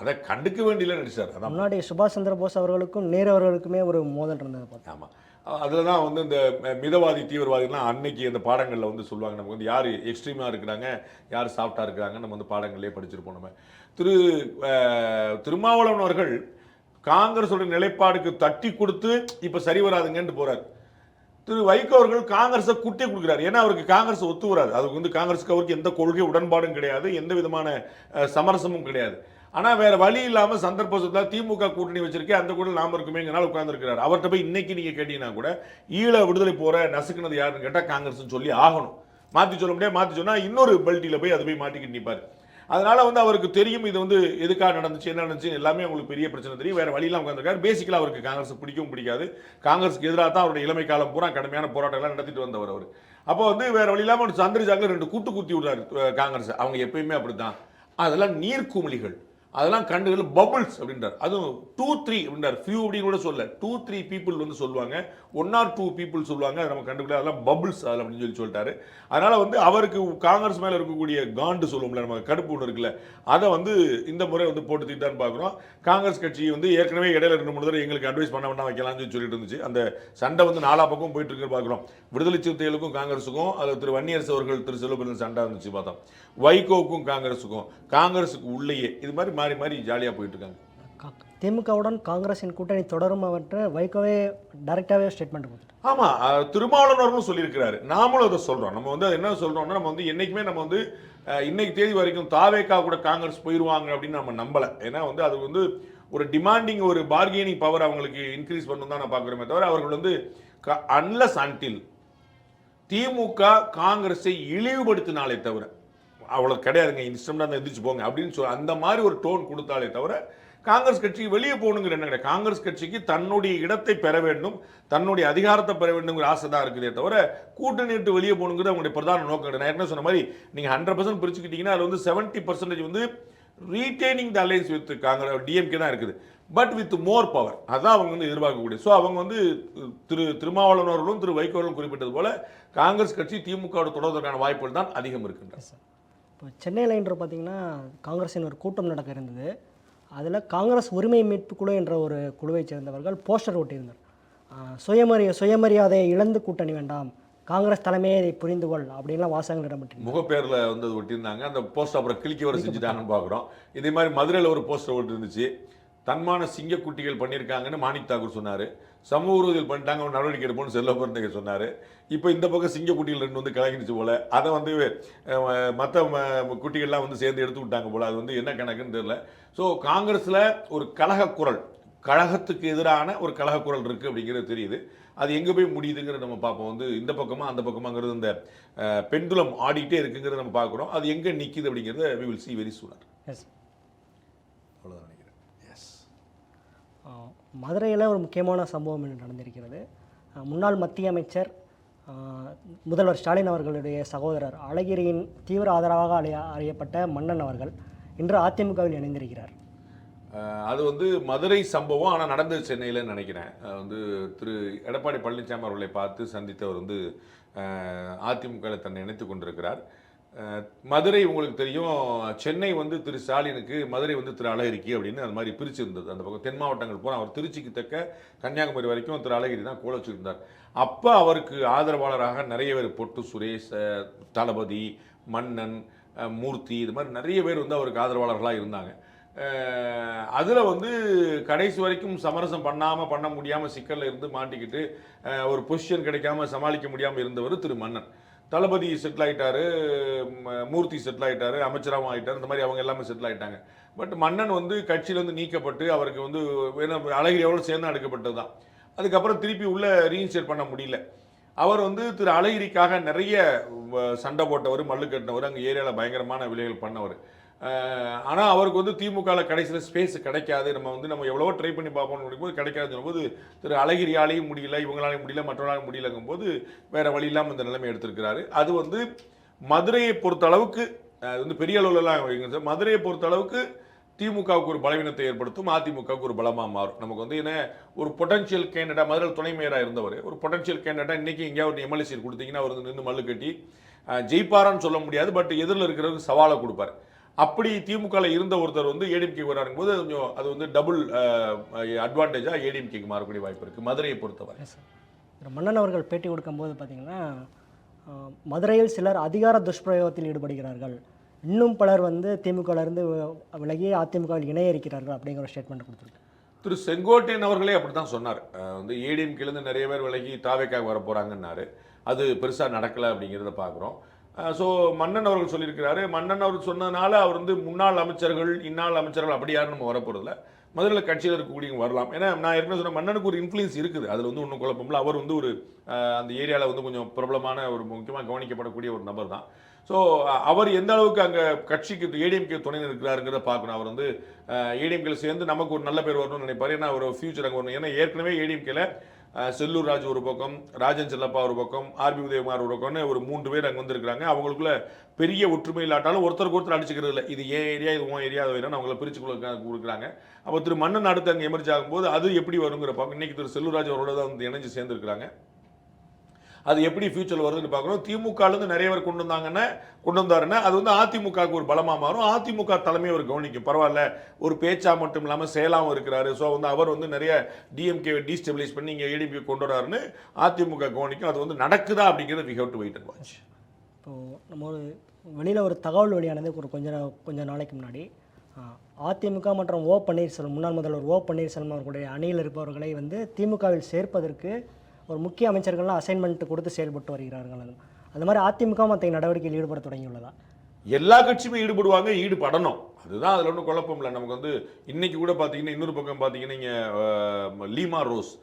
அதை கண்டுக்க வேண்டியல நடிச்சார். முன்னாடி சுபாஷ் சந்திர போஸ் அவர்களுக்கும் நேரு அவர்களுக்குமே ஒரு மோதல் இருந்தது பார்த்தோம். ஆமாம் அதில் தான் வந்து இந்த ம- மிதவாதி தீவிரவாதிகள்லாம் அன்னைக்கு அந்த பாடங்களில் வந்து சொல்லுவாங்க. நமக்கு வந்து யார் எக்ஸ்ட்ரீமாக இருக்கிறாங்க யார் சாஃப்டாக இருக்கிறாங்க நம்ம வந்து பாடங்கள்லேயே படிச்சிருப்போம் நம்ம. திரு திருமாவளவன் அவர்கள் காங்கிரஸோட நிலைப்பாடுக்கு தட்டி கொடுத்து இப்போ சரி வராதுங்கன்ட்டு போகிறார் திரு வைகோ அவர்கள் காங்கிரஸை குட்டி கொடுக்குறாரு. ஏன்னா அவருக்கு காங்கிரஸ் ஒத்து வராது. அதுக்கு வந்து காங்கிரஸுக்கு அவருக்கு எந்த கொள்கை உடன்பாடும் கிடையாது எந்த விதமான சமரசமும் கிடையாது. ஆனால் வேற வழி இல்லாமல் சந்தர்ப்பத்தில் திமுக கூட்டணி வச்சிருக்கே அந்த கூட நாம இருக்குமேங்கனால உட்காந்துருக்கிறார் அவர்கிட்ட போய் இன்னைக்கு நீங்கள் கேட்டீங்கன்னா கூட ஈழ விடுதலை போற நசுக்குனது யாருன்னு கேட்டால் காங்கிரஸ்னு சொல்லி ஆகணும். மாற்றி சொல்ல முடியாது மாற்றி சொன்னால் இன்னொரு பெல்ட்டில போய் அதை போய் மாட்டிக்கிட்டு நிற்பார் அதனால வந்து அவருக்கு தெரியும் இது வந்து எதுக்காக நடந்துச்சு என்ன நடந்துச்சு எல்லாமே அவங்களுக்கு பெரிய பிரச்சனை தெரியும். வேற வழியெல்லாம் உட்காந்துருக்காரு பேசிக்கலாம் அவருக்கு காங்கிரஸ் பிடிக்கவும் பிடிக்காது. காங்கிரஸ்க்கு எதிராக தான் அவருடைய இளமை காலம் பூரா கடுமையான போராட்டங்கள்லாம் நடத்திட்டு வந்தவர் அவர். அப்போ வந்து வேற வழி இல்லாமல் ஒரு ரெண்டு கூட்டு குத்தி விடுறாரு காங்கிரஸ். அவங்க எப்பயுமே அப்படித்தான். அதெல்லாம் நீர்க்குமிழிகள். அதெல்லாம் கண்டுகள் பபுள்ஸ் அப்படின்றார். அதுவும் டூ த்ரீ அப்படின்றார். ஃபியூ அப்படின்னு கூட சொல்ல டூ த்ரீ பீப்புள் வந்து சொல்லுவாங்க. ஒன் ஆர் டூ பீப்புள் சொல்லுவாங்க. அதை நம்ம கண்டுபிடி அதெல்லாம் பபுள்ஸ் அதில் அப்படின்னு சொல்லி சொல்லிட்டாரு. அதனால் வந்து அவருக்கு காங்கிரஸ் மேலே இருக்கக்கூடிய காண்டு சொல்லுவோம்ல நம்ம கடுப்பு ஒன்று இருக்குல்ல அதை வந்து இந்த முறை வந்து போட்டு தீட்டான்னு பார்க்குறோம் காங்கிரஸ் கட்சி வந்து ஏற்கனவே இடையில ரெண்டு மூணு தடவை எங்களுக்கு அட்வைஸ் பண்ண வேண்டாம் வைக்கலாம்னு சொல்லி சொல்லிட்டு இருந்துச்சு. அந்த சண்டை வந்து நாலா பக்கம் போயிட்டு இருக்கு பார்க்குறோம் விடுதலை சிறுத்தைகளுக்கும் காங்கிரஸுக்கும் அதில் திரு வன்னியரசு அவர்கள் திரு செல்வபிரன் சண்டை இருந்துச்சு பார்த்தோம். வைகோவுக்கும் காங்கிரஸுக்கும் காங்கிரஸுக்கு உள்ளேயே. இது மாதிரி மாறி மாறி ஜாலியாக போயிட்டு இருக்காங்க கா- திமுகவுடன் காங்கிரஸின் கூட்டணி தொடரும் அவற்றை வைகோவே டைரெக்டாகவே ஸ்டேட்மெண்ட் கொடுத்துட்டார் ஆமா அஹ், திருமாவளவர்களும் சொல்லியிருக்கிறாரு. நாமளும் அதை சொல்றோம். நம்ம வந்து அது என்ன சொல்றோம்னா நம்ம வந்து என்னைக்குமே நம்ம வந்து இன்னைக்கு தேதி வரைக்கும் தாவேக்கா கூட காங்கிரஸ் போயிருவாங்க அப்படின்னு நம்ம நம்பல. ஏன்னா வந்து அது வந்து ஒரு டிமாண்டிங் ஒரு பார்கெனிங் பவர் அவங்களுக்கு இன்க்ரீஸ் பண்ணணும் தான் நான் பார்க்குறோமே தவிர அவர்கள் வந்து அன்லஸ் அன்டில் திமுக காங்கிரஸை இழிவுபடுத்தினாலே தவிர அவ்வளோ கிடையாதுங்க இன்ஸ்டம்டாக தான் எந்திரிச்சு போங்க அப்படின்னு சொல்லி அந்த மாதிரி ஒரு டோன் கொடுத்தாலே தவிர காங்கிரஸ் கட்சி வெளியே போகணுங்கிற என்ன கிடையாது. காங்கிரஸ் கட்சிக்கு தன்னுடைய இடத்தை பெற வேண்டும் தன்னுடைய அதிகாரத்தை பெற வேண்டுங்கிற ஆசை தான் இருக்குதே தவிர கூட்டணி விட்டு வெளியே போகணுங்கிறது அவங்களுடைய பிரதான நோக்கம் கிடையாது. நான் என்ன சொன்ன மாதிரி நீங்கள் ஹண்ட்ரட் பர்சன்ட் பிரிச்சுக்கிட்டீங்கன்னா அதில் வந்து செவன்ட்டி பர்சன்டேஜ் வந்து retaining the alliance with Congress DMK தான் இருக்குது. பட் வித் மோர் பவர் அதான் அவங்க வந்து எதிர்பார்க்கக்கூடிய ஸோ அவங்க வந்து திரு திருமாவளவன் அவர்களும் திரு வைகோ குறிப்பிட்டது போல காங்கிரஸ் கட்சி திமுகவோட தொடர்வதற்கான வாய்ப்புகள் தான் அதிகம் இருக்கின்றன. இப்போ சென்னையில் இன்று பார்த்தீங்கன்னா காங்கிரஸின் ஒரு கூட்டம் நடக்க இருந்தது. அதில் காங்கிரஸ் உரிமை மீட்பு குழு என்ற ஒரு குழுவைச் சேர்ந்தவர்கள் போஸ்டர் ஒட்டியிருந்தார் சுயமரிய சுயமரியாதையை இழந்து கூட்டணி வேண்டாம். காங்கிரஸ் தலைமையை இதை புரிந்து கொள் அப்படின்லாம் வாசகங்கள் இடம்பெற்றிருந்தது. முகப்பேரில் வந்து ஒட்டியிருந்தாங்க. அந்த போஸ்டர் அப்புறம் கிளிக்க வர செஞ்சுட்டாங்கன்னு பார்க்குறோம். இதே மாதிரி மதுரையில் ஒரு போஸ்டர் ஒட்டி இருந்துச்சு தன்மான சிங்கக்குட்டிகள் பண்ணியிருக்காங்கன்னு மாணிக் தாக்கூர் சொன்னார். சமூக உறுதியில் பண்ணிட்டாங்க அவன் நடவடிக்கை எடுப்போம்னு செல்ல பிறந்தக சொன்னார். இப்போ இந்த பக்கம் சிங்கக்குட்டிகள் ரெண்டு வந்து கலகிடுச்சு போல். அதை வந்து மற்ற குட்டிகள்லாம் வந்து சேர்ந்து எடுத்து விட்டாங்க போல். அது வந்து என்ன கணக்குன்னு தெரில ஸோ காங்கிரஸில் ஒரு கழக குரல் கழகத்துக்கு எதிரான ஒரு கழக குரல் இருக்குது அப்படிங்கிறது தெரியுது. அது எங்கே போய் முடியுதுங்கிறத நம்ம பார்ப்போம். வந்து இந்த பக்கமாக அந்த பக்கமாங்கிறது இந்த அஹ், பெண்டுலம் இருக்குங்கிறத நம்ம பார்க்குறோம் அது எங்கே நிற்கிது அப்படிங்கிறத we will see very sooner yes அவ்வளோதான் நினைக்கிறேன் எஸ் மதுரையில் ஒரு முக்கியமான சம்பவம் என்று நடந்திருக்கிறது. முன்னாள் மத்திய அமைச்சர் முதல்வர் ஸ்டாலின் அவர்களுடைய சகோதரர் அழகிரியின் தீவிர ஆதரவாக அறிய அறியப்பட்ட மன்னன் அவர்கள் இன்று அதிமுகவில் இணைந்திருக்கிறார். அது வந்து மதுரை சம்பவம் ஆனால் நடந்தது சென்னையில் நினைக்கிறேன். வந்து திரு எடப்பாடி பழனிசாமி அவர்களை பார்த்து சந்தித்தவர் வந்து அதிமுகவில் தன்னை இணைத்து கொண்டிருக்கிறார். மதுரை உங்களுக்கு தெரியும் சென்னை வந்து திரு ஸ்டாலினுக்கு மதுரை வந்து திரு அழகிரிக்கு அப்படின்னு அந்த மாதிரி பிரிச்சிருந்தது அந்த பக்கம் தென் மாவட்டங்கள் போனால் அவர் திருச்சிக்கு தக்க கன்னியாகுமரி வரைக்கும் திரு அழகிரி தான் கோல வச்சுருந்தார். அப்போ அவருக்கு ஆதரவாளராக நிறைய பேர் பொட்டு சுரேஷ் தளபதி மன்னன் மூர்த்தி இது மாதிரி நிறைய பேர் வந்து அவருக்கு ஆதரவாளர்களாக இருந்தாங்க. அதில் வந்து கடைசி வரைக்கும் சமரசம் பண்ணாமல் பண்ண முடியாமல் சிக்கலில் இருந்து மாட்டிக்கிட்டு ஒரு பொசிஷன் கிடைக்காம சமாளிக்க முடியாமல் இருந்தவர் திரு மன்னன். தளபதி செட்டில் ஆகிட்டாரு மூர்த்தி செட்டில் ஆகிட்டாரு அமைச்சராகவும் ஆகிட்டார் இந்த மாதிரி அவங்க எல்லாமே செட்டில் ஆயிட்டாங்க. பட் மன்னன் வந்து கட்சியிலேருந்து நீக்கப்பட்டு அவருக்கு வந்து ஏன்னா எவ்வளோ சேர்ந்து எடுக்கப்பட்டது தான் அதுக்கப்புறம் திருப்பி உள்ள ரீஇன்ஸ்டேட் பண்ண முடியல. அவர் வந்து திரு அழகிரிக்காக நிறைய சண்டை போட்டவர் மல்லு கட்டினவர் அங்கே ஏரியாவில் பயங்கரமான விலைகள் பண்ணவர். ஆனால் அவருக்கு வந்து திமுகவில் கடைசியில் ஸ்பேஸ் கிடைக்காது. நம்ம வந்து நம்ம எவ்வளவோ ட்ரை பண்ணி பார்ப்போம்னு போது கிடைக்காதுங்கும் போது திரு அழகிரியாலையும் முடியல இவங்களாலையும் முடியல மற்றவங்களாலையும் முடியலங்கும் போது வேறு வழி இல்லாமல் இந்த நிலைமை எடுத்திருக்கிறாரு. அது வந்து மதுரையை பொறுத்த அளவுக்கு அது வந்து பெரிய அளவுலலாம் வைங்க சார் மதுரையை பொறுத்த அளவுக்கு திமுகவுக்கு ஒரு பலவீனத்தை ஏற்படுத்தும் அதிமுகவுக்கு ஒரு பலமாக மாறும். நமக்கு வந்து என்ன ஒரு பொட்டன்ஷியல் கேண்டிடேட் மதுரையில் துணை மேயராக இருந்தவர் ஒரு பொட்டன்ஷியல் கேண்டிடேட்டாக இன்றைக்கி எங்கேயாவது ஒரு எம்எல்ஏ சீட் கொடுத்தீங்கன்னா அவர் வந்து நின்று மல்லு கட்டி ஜெயிப்பாரான்னு சொல்ல முடியாது பட் எதிரில் இருக்கிறவருக்கு சவாலை கொடுப்பார். அப்படி திமுகவில் இருந்த ஒருத்தர் வந்து ஏடிஎம்கே வராருங்க போது கொஞ்சம் அது வந்து டபுள் அட்வான்டேஜாக ஏடிஎம்கேக்கு மாறக்கூடிய வாய்ப்பு இருக்குது மதுரையை பொறுத்தவரை. மன்னன் அவர்கள் பேட்டி கொடுக்கும்போது பார்த்தீங்கன்னா மதுரையில் சிலர் அதிகார துஷ்பிரயோகத்தில் ஈடுபடுகிறார்கள். இன்னும் பலர் வந்து திமுகவிலிருந்து விலகி அதிமுகவில் இணைய இருக்கிறார்கள் அப்படிங்கிற ஸ்டேட்மெண்ட் கொடுத்துருக்கு. திரு செங்கோட்டையன் அவர்களே அப்படி தான் சொன்னார் வந்து ஏடிஎம்கேலேருந்து நிறைய பேர் விலகி தாவேக்காக வர போகிறாங்கன்னாரு அது பெருசாக நடக்கலை அப்படிங்கிறத பார்க்குறோம் ஸோ மன்னன் அவர்கள் சொல்லியிருக்கிறாரு. மன்னன் அவர் சொன்னதுனால அவர் வந்து முன்னாள் அமைச்சர்கள் இன்னாள் அமைச்சர்கள் அப்படி யாரும் நம்ம வரப்போகிறதில்ல முதல்ல கட்சியில் இருக்கக்கூடியவங்க வரலாம். ஏன்னா நான் ஏற்கனவே சொன்ன மன்னனுக்கு ஒரு இன்ஃப்ளூயன்ஸ் இருக்குது. அதில் வந்து ஒன்றும் குழப்பமில்ல அவர் வந்து ஒரு அந்த ஏரியாவில் வந்து கொஞ்சம் பிரபலமான ஒரு முக்கியமாக கவனிக்கப்படக்கூடிய ஒரு நபர் தான். ஸோ அவர் எந்த அளவுக்கு அங்கே கட்சிக்கு ஏடிஎம்கே துணை நிற்கிறாருங்கிறத பார்க்கணும். அவர் வந்து ஏடிஎம்கேல சேர்ந்து நமக்கு ஒரு நல்ல பேர் வரணும்னு நினைப்பார். ஏன்னா ஒரு ஃபியூச்சர் அங்கே வரணும். ஏன்னா ஏற்கனவே ஏடிஎம்கேல செல்லூர் ராஜு ஒரு பக்கம் ராஜன் செல்லப்பா ஒரு பக்கம் ஆர்பி உதயகுமார் ஒரு பக்கம்னு ஒரு மூன்று பேர் அங்கே வந்திருக்கிறாங்க. அவங்களுக்குள்ள பெரிய ஒற்றுமை இல்லாட்டாலும் ஒருத்தருக்கு ஒருத்தர் அடிச்சுக்கிறது இல்லை. இது ஏன் ஏரியா இது உன் ஏரியா வேணும்னு அவங்கள பிரிச்சு கொடுக்குறாங்க. அப்போ திரு மன்னன் அடுத்து அங்கே எமர்ஜ் ஆகும்போது அது எப்படி வருங்கிற பார்க்க இன்னைக்கு திரு செல்லூராஜ் அவரோட தான் வந்து இணைஞ்சு சேர்ந்துருக்கிறாங்க. அது எப்படி ஃபியூச்சர் வருதுன்னு பார்க்குறோம் திமுகலேருந்து நிறைய பேர் கொண்டு வந்தாங்கன்னா கொண்டு வந்தாருன்னா அது வந்து அதிமுகவுக்கு ஒரு பலமாக மாறும். அதிமுக தலைமை அவர் கவனிக்கும். பரவாயில்ல ஒரு பேச்சா மட்டும் இல்லாமல் செயலாகவும் இருக்கிறாரு. ஸோ வந்து அவர் வந்து நிறைய டிஎம்கே டீஸ்டெபிலைஸ் பண்ணி இங்கே ஏடிபி கொண்டு வராருன்னு அதிமுக கவனிக்கும். அது வந்து நடக்குதா அப்படிங்கிறது we have to wait and watch இப்போது நம்ம ஒரு வெளியில் ஒரு தகவல் வெளியானது ஒரு கொஞ்சம் கொஞ்சம் நாளைக்கு முன்னாடி அதிமுக மற்றும் ஓ பன்னீர்செல்வம் முன்னாள் முதல்வர் ஓ பன்னீர்செல்வம் அவர்களுடைய அணியில் இருப்பவர்களை வந்து திமுகவில் சேர்ப்பதற்கு ஒரு முக்கிய அமைச்சர்கள்லாம் அசைன்மெண்ட் கொடுத்து செயல்பட்டு வருகிறார்கள். அது- அந்த மாதிரி அதிமுக மற்ற நடவடிக்கையில் ஈடுபட தொடங்கியுள்ளதா? எல்லா கட்சியுமே ஈடுபடுவாங்க ஈடுபடணும். அதுதான் அதில் ஒன்றும் குழப்பம் இல்லை. நமக்கு வந்து இன்னைக்கு கூட பார்த்தீங்கன்னா இன்னொரு பக்கம் பார்த்தீங்கன்னா இங்கே லீமா ரோஸ்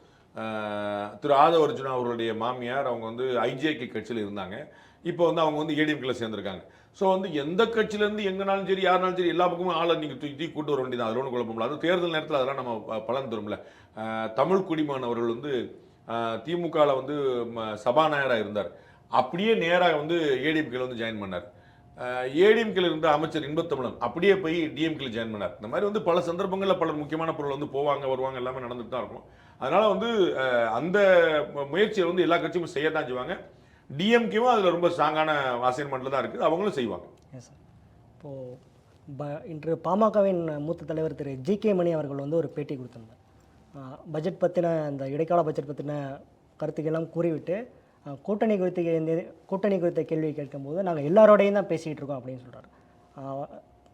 திரு ஆதவ அர்ஜுனா அவர்களுடைய மாமியார் அவங்க வந்து ஐஜேகே கட்சியில் இருந்தாங்க. இப்போ வந்து அவங்க வந்து ஏடிஎம்கில் சேர்ந்துருக்காங்க. ஸோ வந்து எந்த கட்சியிலேருந்து எங்கனாலும் சரி யாருனாலும் சரி எல்லா பக்கமும் ஆளை நீங்கள் தூக்கி தூக்கி கூட்டு வர வேண்டியது அதில் ஒன்றும் குழப்பம் இல்லை. அது தேர்தல் நேரத்தில் அதெல்லாம் நம்ம பலன் தரும்ல. தமிழ் குடிமானவர்கள் வந்து திமுகவில் வந்து சபாநாயகராக இருந்தார். அப்படியே நேராக வந்து ஏடிஎம்கேல வந்து ஜாயின் பண்ணார். ஏடிஎம்கேல இருந்த அமைச்சர் இன்பத்தமிழன் அப்படியே போய் டிஎம்கேல ஜாயின் பண்ணார். இந்த மாதிரி வந்து பல சந்தர்ப்பங்களில் பல முக்கியமான பொருள் வந்து போவாங்க வருவாங்க எல்லாமே நடந்துட்டு தான் இருக்கும். அதனால் வந்து அந்த முயற்சியை வந்து எல்லா கட்சியும் செய்ய தான் செய்வாங்க. டிஎம்கேவும் அதில் ரொம்ப ஸ்ட்ராங்கான அசைன்மெண்ட்டில் தான் இருக்குது அவங்களும் செய்வாங்க. சார் இப்போது ப இன்று பாமகவின் மூத்த தலைவர் திரு ஜி கே மணி அவர்கள் வந்து ஒரு பேட்டி கொடுத்திருந்தார். பட்ஜெட் பற்றின அந்த இடைக்கால பட்ஜெட் பற்றின கருத்துக்கெல்லாம் கூறிவிட்டு கூட்டணி குறித்து இந்த- கூட்டணி குறித்த கேள்வி கேட்கும்போது நாங்கள் எல்லாரோடையும் தான் பேசிகிட்டு இருக்கோம் அப்படின்னு சொல்கிறார்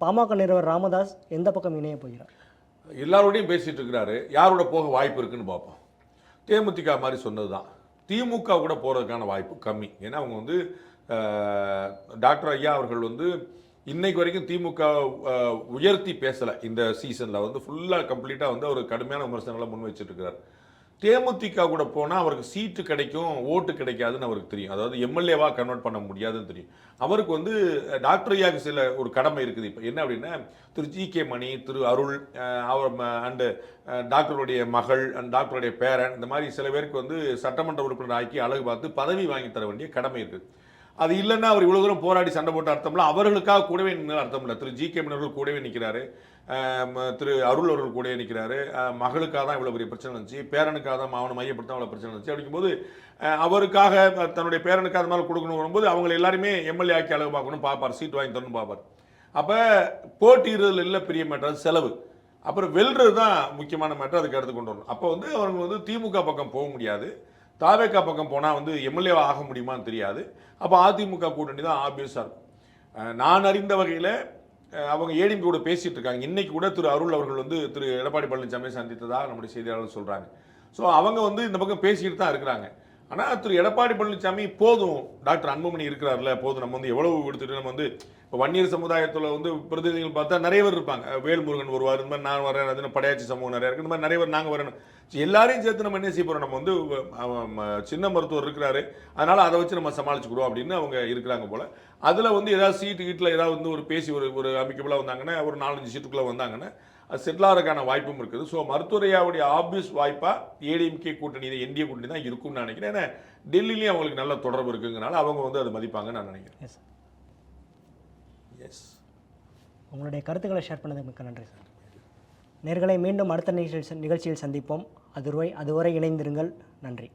பாமக நிறுவனர் ராமதாஸ் எந்த பக்கம் இணைய போகிறார்? எல்லாரோடையும் பேசிகிட்டு இருக்கிறாரு. யாரோட போக வாய்ப்பு இருக்குன்னு பார்ப்போம். தேமுதிக மாதிரி சொன்னது தான் திமுக கூட போகிறதுக்கான வாய்ப்பு கம்மி. ஏன்னா அவங்க வந்து டாக்டர் ஐயா அவர்கள் வந்து இன்னைக்கு வரைக்கும் திமுக உயர்த்தி பேசலை. இந்த சீசனில் வந்து ஃபுல்லாக கம்ப்ளீட்டாக வந்து அவர் கடுமையான விமர்சனங்களை முன் வச்சுட்டு தேமுதிக கூட போனால் அவருக்கு சீட்டு கிடைக்கும் ஓட்டு கிடைக்காதுன்னு அவருக்கு தெரியும். அதாவது எம்எல்ஏவாக கன்வெர்ட் பண்ண முடியாதுன்னு தெரியும். அவருக்கு வந்து டாக்டர் ஐயாவுக்கு சில ஒரு கடமை இருக்குது. இப்போ என்ன அப்படின்னா திரு ஜி கே மணி திரு அருள் அவர் அண்டு டாக்டருடைய மகள் அண்ட் டாக்டருடைய பேரன் இந்த மாதிரி சில பேருக்கு வந்து சட்டமன்ற உறுப்பினர் ஆக்கி அழகு பார்த்து பதவி வாங்கி தர வேண்டிய கடமை இருக்குது அது இல்லைன்னா அவர் இவ்வளோ தூரம் போராடி சண்டை போட்டு அர்த்தம் இல்லை. அவர்களுக்காக கூடவே நின்று அர்த்தம் இல்லை. திரு ஜி கே மன்னர்கள் கூடவே நிற்கிறாரு திரு அருள் அவர்கள் கூடவே நிற்கிறாரு மகளுக்காக தான் இவ்வளோ பெரிய பிரச்சனை இருந்துச்சு. பேரனுக்காக தான் அவனை மையப்படுத்த அவ்வளோ பிரச்சனை இருந்துச்சு. அப்படிங்கும்போது அவருக்காக தன்னுடைய பேரனுக்காக அது மாதிரி கொடுக்கணும் வரும்போது அவங்க எல்லாருமே எம்எல்ஏ ஆக்கி அளவு பார்க்கணும் பார்ப்பார் சீட் வாங்கி தரணும் பார்ப்பார் அப்போ போட்டியிடுதல் இல்லை பெரிய மேட்டர் செலவு. அப்புறம் வெல்றது தான் முக்கியமான மேட்டர் அதுக்கு எடுத்து கொண்டு வரணும். அப்போ வந்து அவங்க வந்து திமுக பக்கம் போக முடியாது. தாவேக்கா பக்கம் போனால் வந்து எம்எல்ஏ ஆக முடியுமான்னு தெரியாது. அப்போ அதிமுக கூட்டணி தான் ஆப்வியஸாக இருக்கும். நான் அறிந்த வகையில் அவங்க ஏடிஎம் கூட பேசிகிட்டு இருக்காங்க. இன்றைக்கி கூட திரு அருள் அவர்கள் வந்து திரு எடப்பாடி பழனிசாமி சந்தித்ததாக நம்முடைய செய்தியாளர்கள் சொல்கிறாங்க ஸோ அவங்க வந்து இந்த பக்கம் பேசிக்கிட்டு தான் இருக்கிறாங்க. ஆனால் திரு எடப்பாடி பழனிசாமி போதும். டாக்டர் அன்புமணி இருக்கிறார்ல போதும். நம்ம வந்து எவ்வளவு கொடுத்துட்டு நம்ம வந்து இப்போ வன்னியர் சமுதாயத்தில் வந்து பிரதிநிதிகள் பார்த்தா நிறைய பேர் இருப்பாங்க. வேல்முருகன் வருவார் இந்த மாதிரி நான் வரேன் அது படையாச்சி சமூகம் நிறைய இருக்குது இந்த மாதிரி நிறைய பேர் நாங்கள் வரணும். எல்லாரையும் சேர்த்து நம்ம என்ன செய்ய போகிறோம் நம்ம வந்து சின்ன மருத்துவர் இருக்கிறாரு. அதனால் அதை வச்சு நம்ம சமாளிச்சுக்கிடுவோம் அப்படின்னு அவங்க இருக்கிறாங்க போல். அதில் வந்து ஏதாவது சீட்டு கீட்டில் ஏதாவது வந்து ஒரு பேசி ஒரு ஒரு அமைக்கபுளாக வந்தாங்கன்னா ஒரு நாலஞ்சு சீட்டுக்குள்ளே வந்தாங்கன்னா செட்டில் ஆகிறதுக்கான வாய்ப்பும் இருக்குது. ஸோ மருத்துவரையாவுடைய ஆப்வியஸ் வாய்ப்பாக ஏடிஎம்கே கூட்டணி என்டிஏ கூட்டணி தான் இருக்கும்னு நான் நினைக்கிறேன். ஏன்னா டெல்லிலையும் அவங்களுக்கு நல்ல தொடர்பு இருக்குங்கனால அவங்க வந்து அதை மதிப்பாங்கன்னு நான் நினைக்கிறேன். எஸ் எஸ் உங்களுடைய கருத்துக்களை ஷேர் பண்ணதுக்கு மிக்க நன்றி சார் நேர்களை மீண்டும் அடுத்த நிகழ்ச்சி நிகழ்ச்சியில் சந்திப்போம். அதுவரை அதுவரை இணைந்திருங்கள். நன்றி.